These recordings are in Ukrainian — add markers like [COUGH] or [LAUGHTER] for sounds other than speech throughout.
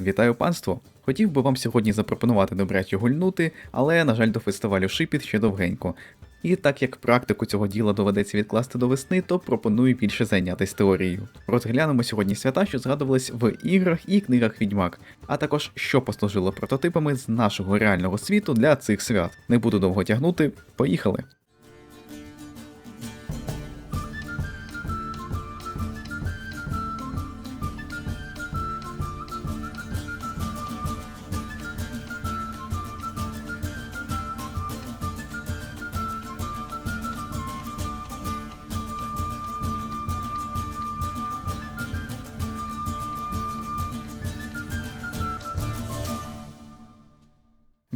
Вітаю панство! Хотів би вам сьогодні запропонувати добряче гульнути, але, на жаль, до фестивалю Шипіт ще довгенько. І так як практику цього діла доведеться відкласти до весни, то пропоную більше зайнятися теорією. Розглянемо сьогодні свята, що згадувались в іграх і книгах Відьмак, а також що послужило прототипами з нашого реального світу для цих свят. Не буду довго тягнути, поїхали!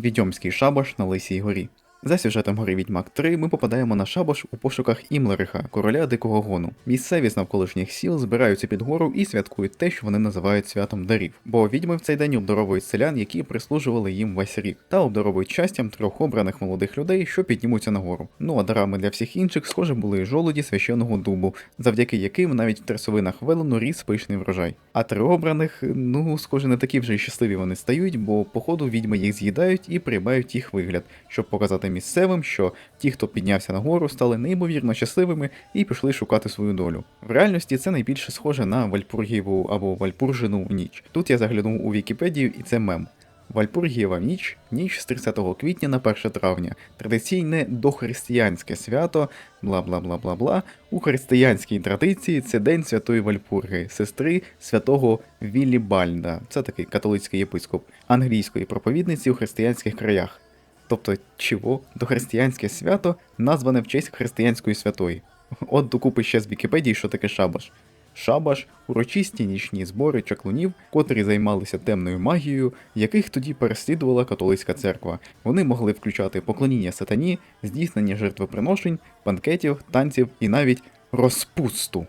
Відьомський шабаш на Лисій горі. За сюжетом гори Відьмак 3 ми попадаємо на шабаш у пошуках Імлериха, короля дикого гону. Місцеві з навколишніх сіл збираються під гору і святкують те, що вони називають святом дарів. Бо відьми в цей день обдаровують селян, які прислужували їм весь рік, та обдаровують щастям трьох обраних молодих людей, що піднімуться на гору. Ну а дарами для всіх інших, схоже, були жолуді священного дубу, завдяки яким навіть в трясовинах велену ріс пишний врожай. А три обраних, ну, схоже, не такі вже й щасливі вони стають, бо походу відьми їх з'їдають і приймають їх вигляд, щоб показати місцевим, що ті, хто піднявся на гору, стали неймовірно щасливими і пішли шукати свою долю. В реальності це найбільше схоже на Вальпургієву або Вальпуржину ніч. Тут я заглянув у Вікіпедію, і це мем. Вальпургієва ніч, ніч з 30 квітня на 1 травня, традиційне дохристиянське свято, бла бла бла бла бла. У християнській традиції це День Святої Вальпурги, сестри святого Вілібальда, це такий католицький єпископ, англійської проповідниці у християнських краях. Тобто, чого дохристиянське свято назване в честь християнської святої. От докупи ще з Вікіпедії, що таке шабаш. Шабаш урочисті нічні збори чаклунів, котрі займалися темною магією, яких тоді переслідувала католицька церква. Вони могли включати поклоніння сатані, здійснення жертвоприношень, банкетів, танців і навіть розпусту.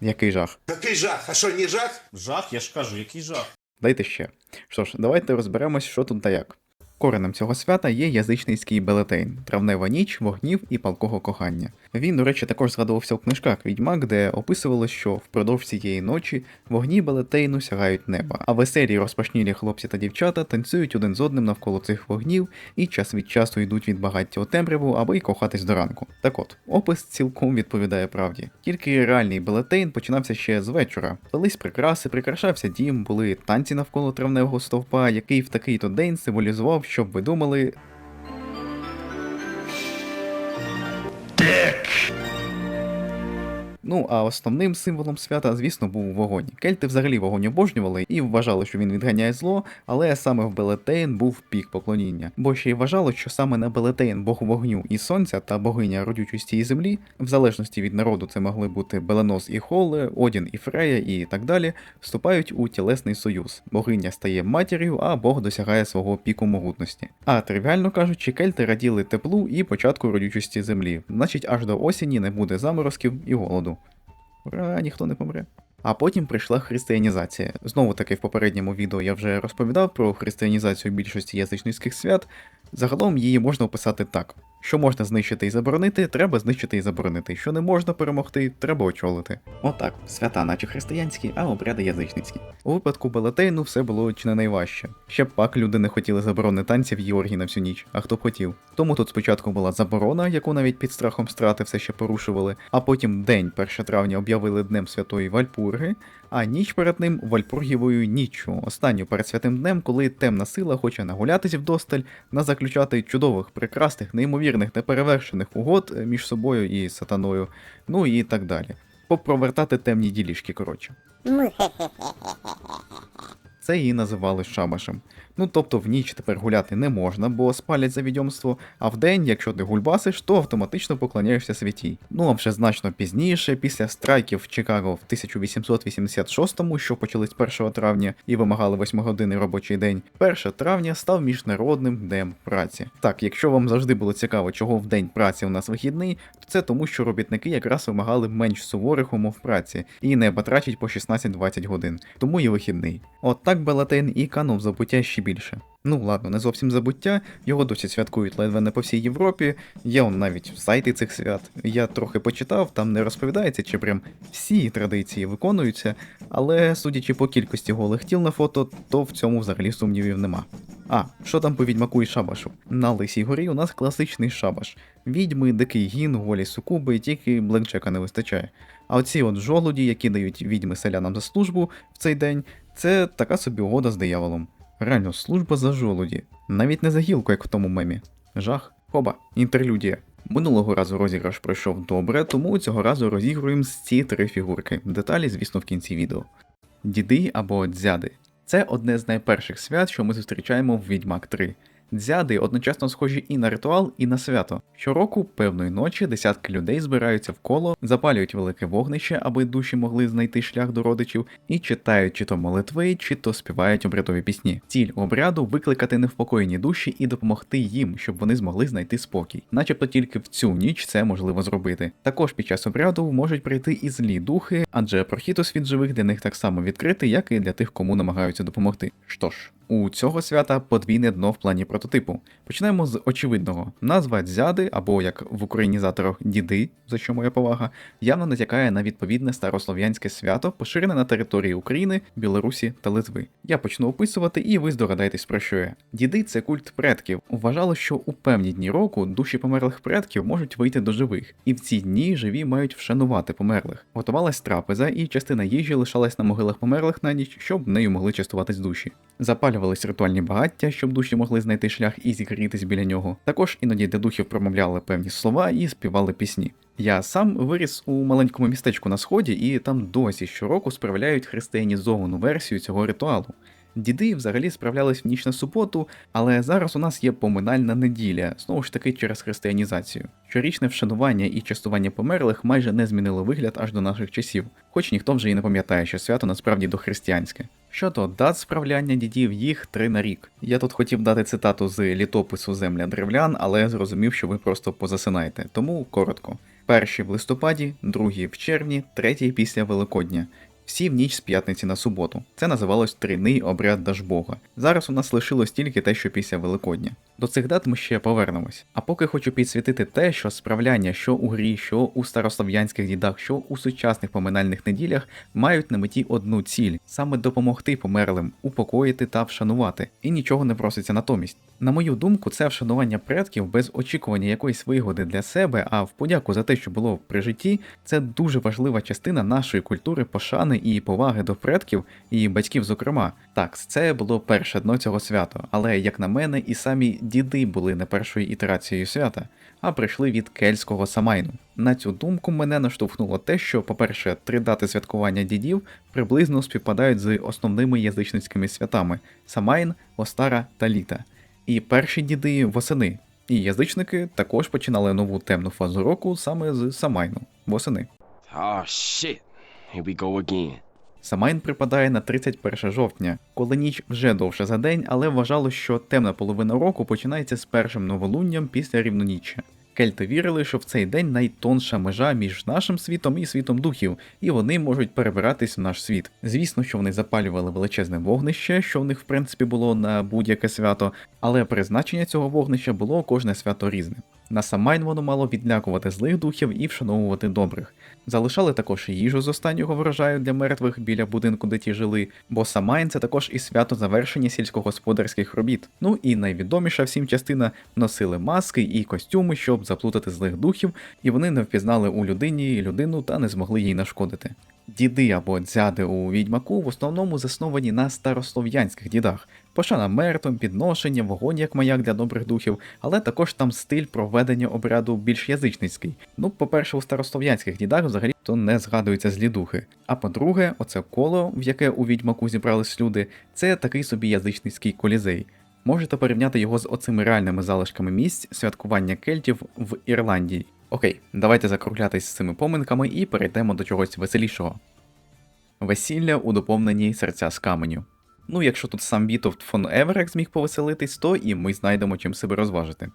Який жах. Який жах? А що, не жах? Жах, я ж кажу, який жах. Дайте ще. Що ж, давайте розберемось, що тут та як. Коренем цього свята є язичницький Белетейн, травнева ніч, вогнів і палкого кохання. Він, до речі, також згадувався у книжках Відьмак, де описувалось, що впродовж цієї ночі вогні Белетейну сягають неба, а веселі розпашнілі хлопці та дівчата танцюють один з одним навколо цих вогнів і час від часу йдуть від багаття у темряву, аби й кохатись до ранку. Так от, опис цілком відповідає правді. Тільки реальний Белетейн починався ще з вечора. Плелись прикраси, прикрашався дім, були танці навколо травневого стовпа, який в такий-то день символізував, щоб ви думали, Ну а основним символом свята, звісно, був вогонь. Кельти взагалі вогонь обожнювали і вважали, що він відганяє зло, але саме в Белетейн був пік поклоніння. Бо ще й вважало, що саме на Белетейн бог вогню і сонця та богиня родючості і землі, в залежності від народу, це могли бути Беленос і Холе, Одін і Фрея і так далі, вступають у тілесний союз. Богиня стає матір'ю, а Бог досягає свого піку могутності. А тривіально кажучи, кельти раділи теплу і початку родючості землі. Значить, аж до осені не буде заморозків і голоду. Ура, ніхто не помре. А потім прийшла християнізація. Знову таки в попередньому відео я вже розповідав про християнізацію більшості язичницьких свят. Загалом її можна описати так: що можна знищити і заборонити, треба знищити і заборонити. Що не можна перемогти, треба очолити. Отак, свята, наче християнські, а обряди язичницькі. У випадку Белетейну все було чи не найважче. Ще б пак люди не хотіли заборони танців Георгій на всю ніч, а хто б хотів. Тому тут спочатку була заборона, яку навіть під страхом страти все ще порушували, а потім день 1 травня об'явили днем святої Вальпурги, а ніч перед ним Вальпургівою ніччю, останню перед святим днем, коли темна сила хоче нагулятись вдосталь, назаключати чудових, прекрасних, неймовірних, неперевершених угод е, між собою і сатаною, ну і так далі. Попровертати темні ділішки, коротше. Це її називали шабашем. Ну тобто в ніч тепер гуляти не можна, бо спалять за відьомство, а вдень, якщо ти гульбасиш, то автоматично поклоняєшся святій. Ну а вже значно пізніше, після страйків в Чикаго в 1886-му, що почались 1 травня і вимагали 8 години робочий день, 1 травня став міжнародним днем праці. Так, якщо вам завжди було цікаво, чого в день праці у нас вихідний, то це тому, що робітники якраз вимагали менш суворих умов праці і не батрачить по 16-20 годин, тому і вихідний. От так Белатейн і канув в забуття ще більше. Ну ладно, не зовсім забуття, його досі святкують ледве не по всій Європі. Є он навіть сайти цих свят. Я трохи почитав, там не розповідається, чи прям всі традиції виконуються, але судячи по кількості голих тіл на фото, то в цьому взагалі сумнівів нема. А, що там по відьмаку і шабашу? На Лисій горі у нас класичний шабаш. Відьми, дикий гін, голі сукуби, тільки блекджека не вистачає. А оці от жолуді, які дають відьми селянам за службу в цей день, це така собі угода з дияволом. Реально, служба за жолуді. Навіть не за гілку, як в тому мемі. Жах. Хоба, інтерлюдія. Минулого разу розіграш пройшов добре, тому цього разу розігруємо ці три фігурки. Деталі, звісно, в кінці відео. Діди або дзяди. Це одне з найперших свят, що ми зустрічаємо в Відьмак 3. Дзяди одночасно схожі і на ритуал, і на свято. Щороку, певної ночі, десятки людей збираються в коло, запалюють велике вогнище, аби душі могли знайти шлях до родичів, і читають чи то молитви, чи то співають обрядові пісні. Ціль обряду викликати невпокоєні душі і допомогти їм, щоб вони змогли знайти спокій. Начебто тільки в цю ніч це можливо зробити. Також під час обряду можуть прийти і злі духи, адже прохід у світ живих для них так само відкритий, як і для тих, кому намагаються допомогти. Що ж. У цього свята подвійне дно в плані прототипу. Почнемо з очевидного. Назва дзяди, або як в українізаторах діди, за що моя повага, явно натякає на відповідне старослов'янське свято, поширене на території України, Білорусі та Литви. Я почну описувати, і ви здогадаєтесь про що я. Діди це культ предків. Вважало, що у певні дні року душі померлих предків можуть вийти до живих, і в ці дні живі мають вшанувати померлих. Готувалась трапеза, і частина їжі лишалась на могилах померлих на ніч, щоб нею могли частуватись душі. Запалювались ритуальні багаття, щоб душі могли знайти шлях і зігрітись біля нього. Також іноді для духів промовляли певні слова і співали пісні. Я сам виріс у маленькому містечку на сході, і там досі щороку справляють християнізовану версію цього ритуалу. Діди взагалі справлялись в ніч на суботу, але зараз у нас є поминальна неділя, знову ж таки через християнізацію. Щорічне вшанування і частування померлих майже не змінило вигляд аж до наших часів, хоч ніхто вже і не пам'ятає, що свято насправді дохристиянське. Щодо дат справляння дідів, їх три на рік. Я тут хотів дати цитату з літопису Земля древлян, але зрозумів, що ви просто позасинаєте, тому коротко. Перший в листопаді, другий в червні, третій після Великодня. Всі в ніч з п'ятниці на суботу. Це називалось трійний обряд Дажбога. Зараз у нас лишилось тільки те, що після Великодня. До цих дат ми ще повернемось. А поки хочу підсвітити те, що справляння, що у грі, що у старослов'янських дідах, що у сучасних поминальних неділях мають на меті одну ціль саме допомогти померлим, упокоїти та вшанувати, і нічого не проситься натомість. На мою думку, це вшанування предків без очікування якоїсь вигоди для себе, а в подяку за те, що було при житті, це дуже важлива частина нашої культури пошани і поваги до предків і батьків, зокрема. Так, це було перше дно цього свята, але як на мене, і самі діди були не першою ітерацією свята, а прийшли від кельтського самайну. На цю думку мене наштовхнуло те, що, по-перше, три дати святкування дідів приблизно співпадають з основними язичницькими святами Самайн, Остара та Літа. І перші діди восени. І язичники також починали нову темну фазу року саме з Самайну восени. Oh shit. Here we go again. Самайн припадає на 31 жовтня, коли ніч вже довша за день, але вважало, що темна половина року починається з першим новолунням після рівноніччя. Кельти вірили, що в цей день найтонша межа між нашим світом і світом духів, і вони можуть перебиратись в наш світ. Звісно, що вони запалювали величезне вогнище, що в них в принципі було на будь-яке свято, але призначення цього вогнища було кожне свято різне. На Самайн воно мало відлякувати злих духів і вшановувати добрих. Залишали також їжу з останнього врожаю для мертвих біля будинку, де ті жили, бо Самайн це також і свято завершення сільськогосподарських робіт. Ну і найвідоміша всім частина носили маски і костюми, щоб заплутати злих духів, і вони не впізнали у людині людину та не змогли їй нашкодити. Діди або дзяди у відьмаку в основному засновані на старослов'янських дідах. Пошана мертвим, підношення, вогонь як маяк для добрих духів, але також там стиль проведення обряду більш язичницький. Ну, по-перше, у старослов'янських дідах взагалі то не згадуються злі духи. А по-друге, оце коло, в яке у відьмаку зібрались люди, це такий собі язичницький колізей. Можете порівняти його з оцими реальними залишками місць святкування кельтів в Ірландії. Окей, давайте закруглятись з цими поминками і перейдемо до чогось веселішого. Весілля у доповненні серця з каменю. Ну, якщо тут сам Вітовт фон Еверек зміг повеселитись, то і ми знайдемо чим себе розважити. [LAUGHS]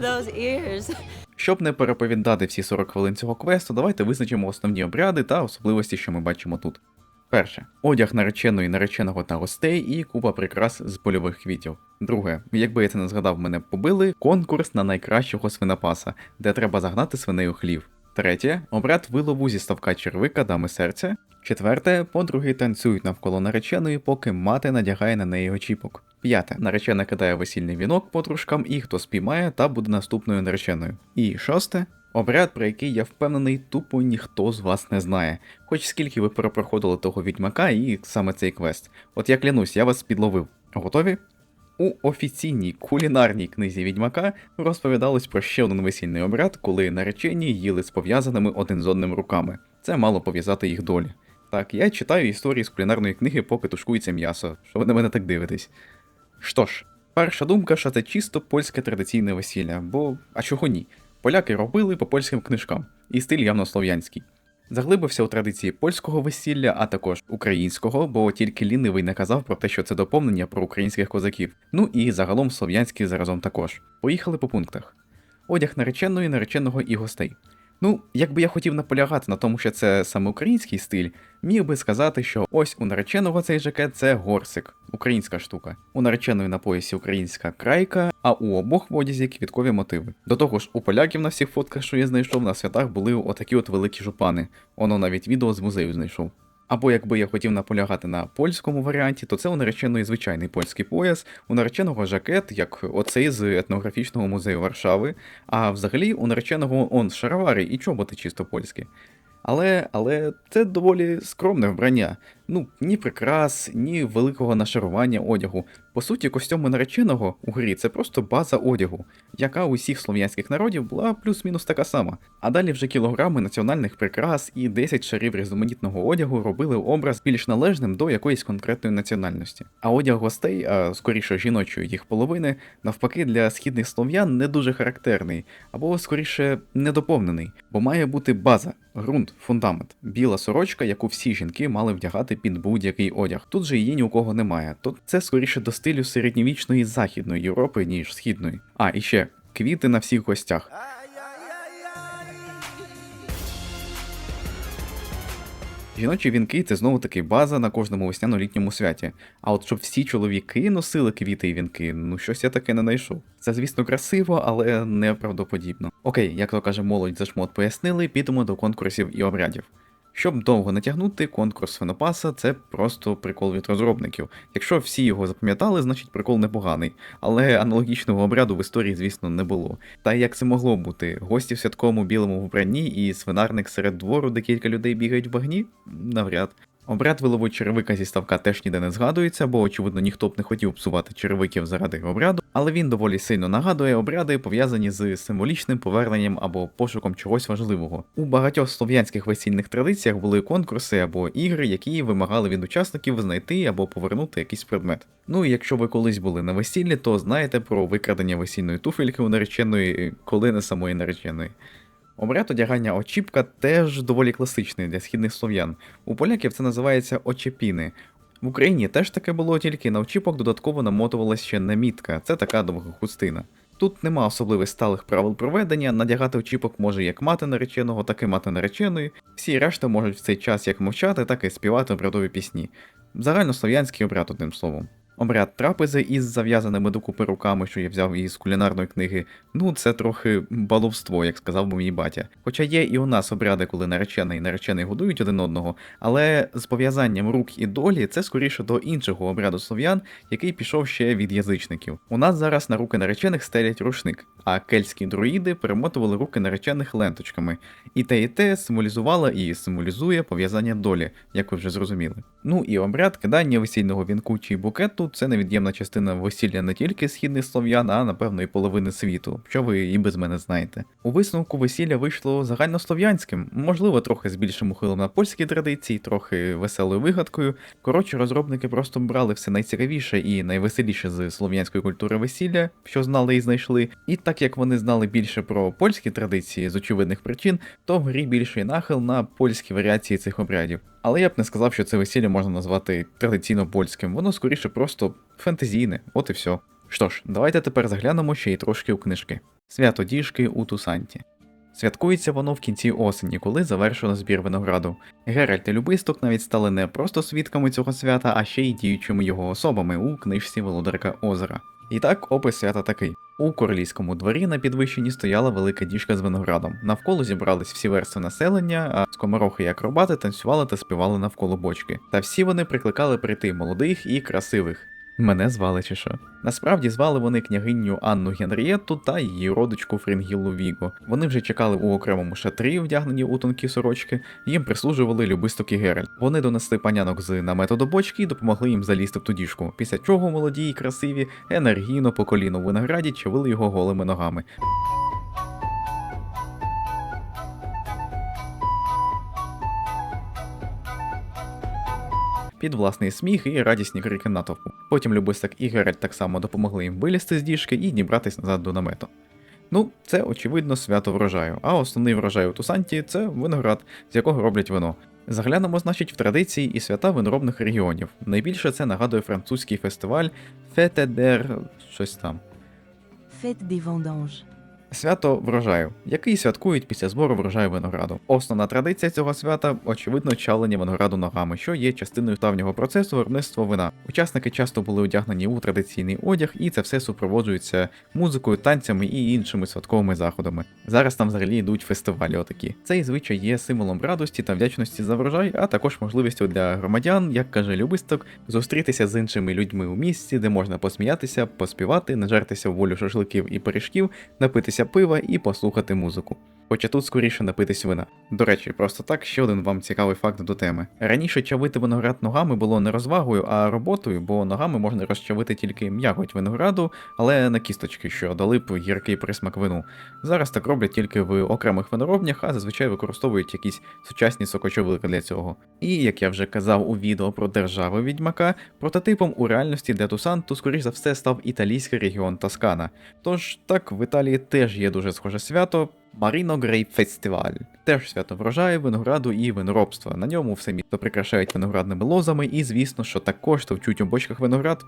Those ears. Щоб не переповідати всі 40 хвилин цього квесту, давайте визначимо основні обряди та особливості, що ми бачимо тут. Перше. Одяг нареченої, нареченого та гостей і купа прикрас з польових квітів. Друге, якби я це не згадав, мене побили конкурс на найкращого свинопаса, де треба загнати свиней у хлів. Третє обряд вилову зі ставка червика дами серця. Четверте, подруги танцюють навколо нареченої, поки мати надягає на неї очіпок. П'яте. Наречена кидає весільний вінок подружкам, і хто спіймає, та буде наступною нареченою. І шосте. Обряд, про який я впевнений, тупо ніхто з вас не знає. Хоч скільки ви перепроходили того відьмака і саме цей квест. От я клянусь, я вас підловив. Готові? У офіційній кулінарній книзі відьмака розповідалось про ще один весільний обряд, коли наречені їли з пов'язаними один з одним руками. Це мало пов'язати їх долі. Так, я читаю історії з кулінарної книги, поки тушкується м'ясо. Що ви на мене так дивитесь? Що ж, перша думка, що це чисто польське традиційне весілля, бо а чого ні? Поляки робили по польським книжкам, і стиль явно слов'янський. Заглибився у традиції польського весілля, а також українського, бо тільки лінивий не казав про те, що це доповнення про українських козаків. Ну і загалом слов'янський заразом також. Поїхали по пунктах. Одяг нареченої, нареченого і гостей. Ну, якби я хотів наполягати на тому, що це саме український стиль, міг би сказати, що ось у нареченого цей жакет це горсик, українська штука. У нареченої на поясі українська крайка, а у обох в одязі квіткові мотиви. До того ж, у поляків на всіх фотках, що я знайшов на святах, були отакі от великі жупани. Воно навіть відео з музею знайшов. Або якби я хотів наполягати на польському варіанті, то це у нареченої звичайний польський пояс, у нареченого жакет, як оцей з етнографічного музею Варшави, а взагалі у нареченого он шаровари і чоботи чисто польські. Але, але це доволі скромне вбрання. Ну, ні прикрас, ні великого нашарування одягу. По суті, костюми нареченого у грі це просто база одягу, яка у всіх слов'янських народів була плюс-мінус така сама. А далі вже кілограми національних прикрас і 10 шарів різноманітного одягу робили образ більш належним до якоїсь конкретної національності. А одяг гостей, а скоріше жіночої їх половини, навпаки, для східних слов'ян не дуже характерний, або скоріше недоповнений, бо має бути база, ґрунт, фундамент, біла сорочка, яку всі жінки мали вдягати під будь-який одяг. Тут же її ні у кого немає. То це скоріше до стилю середньовічної західної Європи, ніж східної. А і ще квіти на всіх гостях. Жіночі вінки це знову таки база на кожному весняно-літньому святі. А от щоб всі чоловіки носили квіти і вінки, ну щось я таке не знайшов. Це, звісно, красиво, але неправдоподібно. Окей, як то каже молодь за шмот пояснили, підемо до конкурсів і обрядів. Щоб довго не тягнути, конкурс свинопаса це просто прикол від розробників. Якщо всі його запам'ятали, значить прикол непоганий. Але аналогічного обряду в історії, звісно, не було. Та як це могло бути? Гості в святковому білому вбранні і свинарник серед двору, де кілька людей бігають в багні? Навряд. Обряд вилову черевика зі ставка теж ніде не згадується, бо очевидно ніхто б не хотів псувати черевиків заради обряду, але він доволі сильно нагадує обряди, пов'язані з символічним поверненням або пошуком чогось важливого. У багатьох слов'янських весільних традиціях були конкурси або ігри, які вимагали від учасників знайти або повернути якийсь предмет. Ну і якщо ви колись були на весіллі, то знаєте про викрадення весільної туфельки у нареченої, коли не самої нареченої. Обряд одягання очіпка теж доволі класичний для східних слов'ян. У поляків це називається очепіни. В Україні теж таке було, тільки на очіпок додатково намотувалася ще намітка, це така довга хустина. Тут нема особливих сталих правил проведення, надягати очіпок може як мати нареченого, так і мати нареченої. Всі решта можуть в цей час як мовчати, так і співати обрядові пісні. Загальнослов'янський обряд, одним словом. Обряд трапези із зав'язаними докупи руками, що я взяв із кулінарної книги, ну це трохи баловство, як сказав би мій батя. Хоча є і у нас обряди, коли наречений і наречений годують один одного, але з пов'язанням рук і долі це скоріше до іншого обряду слов'ян, який пішов ще від язичників. У нас зараз на руки наречених стелять рушник, а кельтські друїди перемотували руки наречених ленточками. І те, і те символізувало і символізує пов'язання долі, як ви вже зрозуміли. Ну і обряд кидання весільного вінку чи букету це невід'ємна частина весілля не тільки східних слов'ян, а напевно і половини світу, що ви і без мене знаєте. У висновку весілля вийшло загальнослов'янським, можливо, трохи з більшим ухилом на польські традиції, трохи веселою вигадкою. Коротше, розробники просто брали все найцікавіше і найвеселіше з слов'янської культури весілля, що знали і знайшли. І так як вони знали більше про польські традиції з очевидних причин, то в грі більший нахил на польські варіації цих обрядів. Але я б не сказав, що це весілля можна назвати традиційно польським, воно скоріше просто фентезійне, от і все. Що ж, давайте тепер заглянемо ще й трошки у книжки. Свято діжки у Тусанті. Святкується воно в кінці осені, коли завершено збір винограду. Геральт і Любисток навіть стали не просто свідками цього свята, а ще й діючими його особами у книжці Володарка Озера. І так, опис свята такий: у королівському дворі на підвищенні стояла велика діжка з виноградом. Навколо зібрались всі верстви населення, а скоморохи і акробати танцювали та співали навколо бочки. Та всі вони прикликали прийти молодих і красивих. Мене звали чи що. Насправді звали вони княгиню Анну Генрієтту та її родичку Фрінгіллу Віго. Вони вже чекали у окремому шатрі, вдягнені у тонкі сорочки, їм прислужували любисток і Геральт. Вони донесли панянок з намету до бочки і допомогли їм залізти в ту діжку. Після чого молоді і красиві енергійно по коліну в винограді чавили його голими ногами. Під власний сміх і радісні крики натовпу. Потім Любисток і Геральт так само допомогли їм вилізти з діжки і дібратись назад до намету. Ну, це очевидно свято врожаю, а основний врожай у Тусанті це виноград, з якого роблять вино. Заглянемо, значить, в традиції і свята виноробних регіонів. Найбільше це нагадує французький фестиваль der... щось там. Fête des vendanges. Свято врожаю, який святкують після збору врожаю винограду. Основна традиція цього свята, очевидно, чавлення винограду ногами, що є частиною давнього процесу виробництва вина. Учасники часто були одягнені у традиційний одяг, і це все супроводжується музикою, танцями і іншими святковими заходами. Зараз там взагалі йдуть фестивалі. Отакі. Цей звичай є символом радості та вдячності за врожай, а також можливістю для громадян, як каже Любисток, зустрітися з іншими людьми у місті, де можна посміятися, поспівати, нажертися в волю шашликів і пиріжків, напитися пива і послухати музику. Хоча тут скоріше напитись вина. До речі, просто так ще один вам цікавий факт до теми. Раніше чавити виноград ногами було не розвагою, а роботою, бо ногами можна розчавити тільки м'якоть винограду, але на кісточки, що дали б гіркий присмак вину. Зараз так роблять тільки в окремих виноробнях, а зазвичай використовують якісь сучасні сокочовики для цього. І як я вже казав у відео про держави відьмака, прототипом у реальності для Тусанту, скоріш за все, став італійський регіон Тоскана. Тож так, в Італії теж є дуже схоже свято. Маріно Грейп Фестиваль. Теж свято врожаю, винограду і виноробства. На ньому все місто прикрашають виноградними лозами, і звісно, що також товчуть у бочках виноград.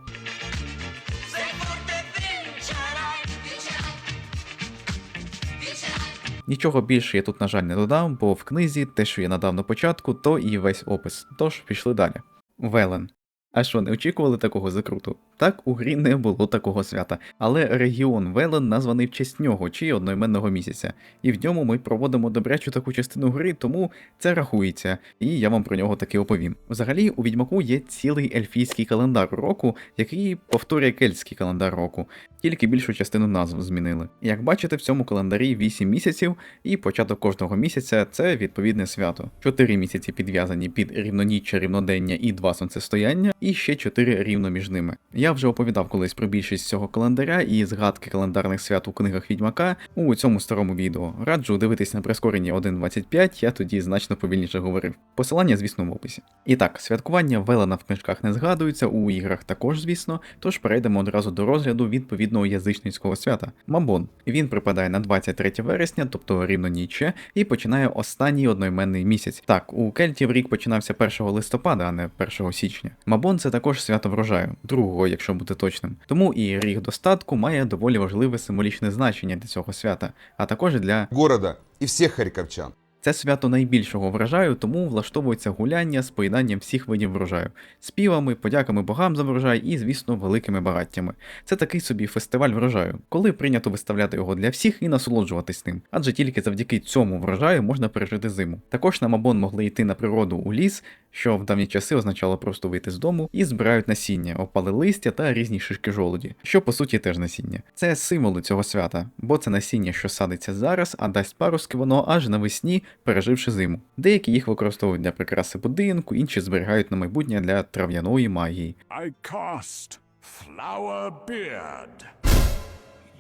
Нічого більше я тут, на жаль, не додам, бо в книзі те, що я надав на початку, то і весь опис. Тож пішли далі. Велен. А що, не очікували такого закруту? Так, у грі не було такого свята, але регіон Велен названий в честь нього чи одноіменного місяця, і в ньому ми проводимо добрячу таку частину гри, тому це рахується, і я вам про нього таки оповім. Взагалі, у відьмаку є цілий ельфійський календар року, який повторює кельтський календар року, тільки більшу частину назв змінили. Як бачите, в цьому календарі 8 місяців, і початок кожного місяця це відповідне свято. 4 місяці підв'язані під рівноніччя, рівнодення і два сонцестояння, і ще 4 рівно між ними. Я вже оповідав колись про більшість цього календаря і згадки календарних свят у книгах Відьмака у цьому старому відео. Раджу дивитись на прискоренні 1.25, я тоді значно повільніше говорив. Посилання, звісно, в описі. І так, святкування Велена в книжках не згадується, у іграх також, звісно, тож перейдемо одразу до розгляду відповідного язичницького свята Мабон. Він припадає на 23 вересня, тобто рівно ніче, і починає останній одноіменний місяць. Так, у Кельтів рік починався 1 листопада, а не 1 січня. Мабон це також свято врожаю, другого, якщо бути точним. Тому і ріг достатку має доволі важливе символічне значення для цього свята, а також для Города і всіх харьковчан. Це свято найбільшого врожаю, тому влаштовується гуляння з поєднанням всіх видів врожаю, співами, подяками богам за врожай і, звісно, великими багаттями. Це такий собі фестиваль врожаю, коли прийнято виставляти його для всіх і насолоджуватись ним, адже тільки завдяки цьому врожаю можна пережити зиму. Також на Мабон могли йти на природу у ліс, що в давні часи означало просто вийти з дому, і збирають насіння, опали листя та різні шишки жолуді, що по суті теж насіння. Це символи цього свята, бо це насіння, що садиться зараз, а дасть паростки воно аж навесні, переживши зиму. Деякі їх використовують для прикраси будинку, інші зберігають на майбутнє для трав'яної магії. I cast Flower Beard.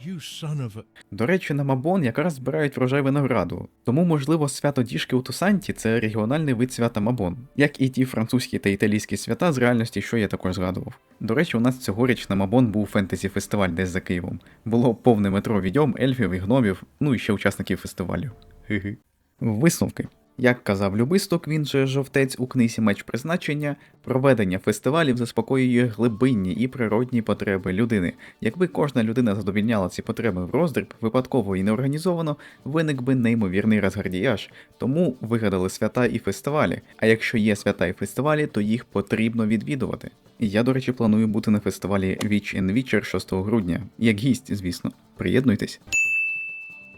You son of a. До речі, на Мабон якраз збирають врожай винограду, тому, можливо, свято діжки у Тусанті це регіональний вид свята Мабон, як і ті французькі та італійські свята з реальності, що я також згадував. До речі, у нас цьогоріч на Мабон був фентезі-фестиваль десь за Києвом. Було повне метро відьом, ельфів і гномів, ну і ще учасників фестивалю. Хи-хи. Висновки. Як казав Любисток, він же жовтець у книзі Меч призначення, проведення фестивалів заспокоює глибинні і природні потреби людини. Якби кожна людина задовільняла ці потреби в роздріб, випадково і неорганізовано, виник би неймовірний розгардіяж. Тому вигадали свята і фестивалі. А якщо є свята і фестивалі, то їх потрібно відвідувати. Я, до речі, планую бути на фестивалі Witch in Witcher 6 грудня, як гість, звісно. Приєднуйтесь.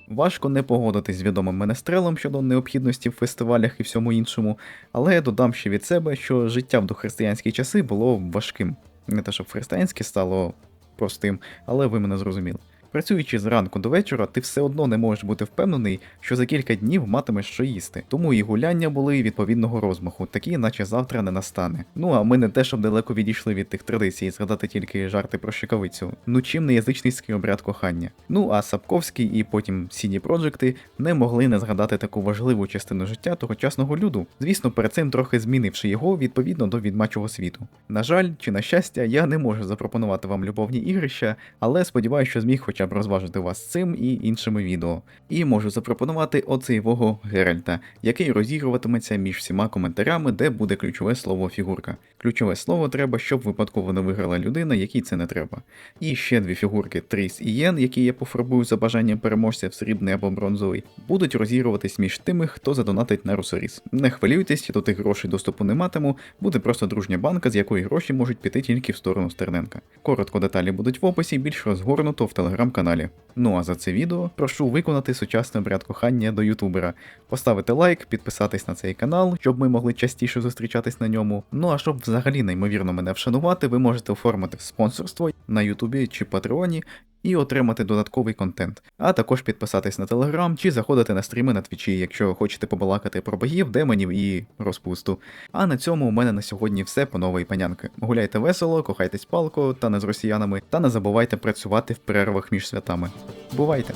Важко не погодитись з відомим менестрелом щодо необхідності в фестивалях і всьому іншому, але я додам ще від себе, що життя в дохристиянські часи було важким. Не те, щоб християнське стало простим, але ви мене зрозуміли. Працюючи зранку до вечора, ти все одно не можеш бути впевнений, що за кілька днів матимеш що їсти. Тому і гуляння були відповідного розмаху, такі, наче завтра не настане. Ну а ми не те, щоб далеко відійшли від тих традицій, згадати тільки жарти про щекавицю. Ну чим не язичницький обряд кохання. Ну а Сапковський і потім CD Проджекти не могли не згадати таку важливу частину життя тогочасного люду. Звісно, перед цим трохи змінивши його відповідно до відмачого світу. На жаль, чи на щастя, я не можу запропонувати вам любовні ігрища, але сподіваюся, що зміг хоча б розважити вас цим і іншими відео. І можу запропонувати оцейвого Геральта, який розігруватиметься між всіма коментарями, де буде ключове слово фігурка. Ключове слово треба, щоб випадково не виграла людина, якій це не треба. І ще дві фігурки Тріс і Єн, які я пофарбую за бажанням переможця в срібний або бронзовий, будуть розігруватись між тими, хто задонатить на русоріс. Не хвилюйтесь, до тих грошей доступу не матиму, буде просто дружня банка, з якої гроші можуть піти тільки в сторону Стерненка. Коротко деталі будуть в описі, більш розгорнуто в телеграм-каналі. Ну а за це відео прошу виконати сучасний обряд кохання до ютубера, поставити лайк, підписатись на цей канал, щоб ми могли частіше зустрічатись на ньому. Ну а щоб взагалі неймовірно мене вшанувати, ви можете оформити спонсорство на Ютубі чи Патреоні і отримати додатковий контент, а також підписатись на телеграм чи заходити на стріми на твічі, якщо хочете побалакати про богів, демонів і розпусту. А на цьому у мене на сьогодні все по нової панянки. Гуляйте весело, кохайтесь палко та не з росіянами, та не забувайте працювати в перервах між святами. Бувайте!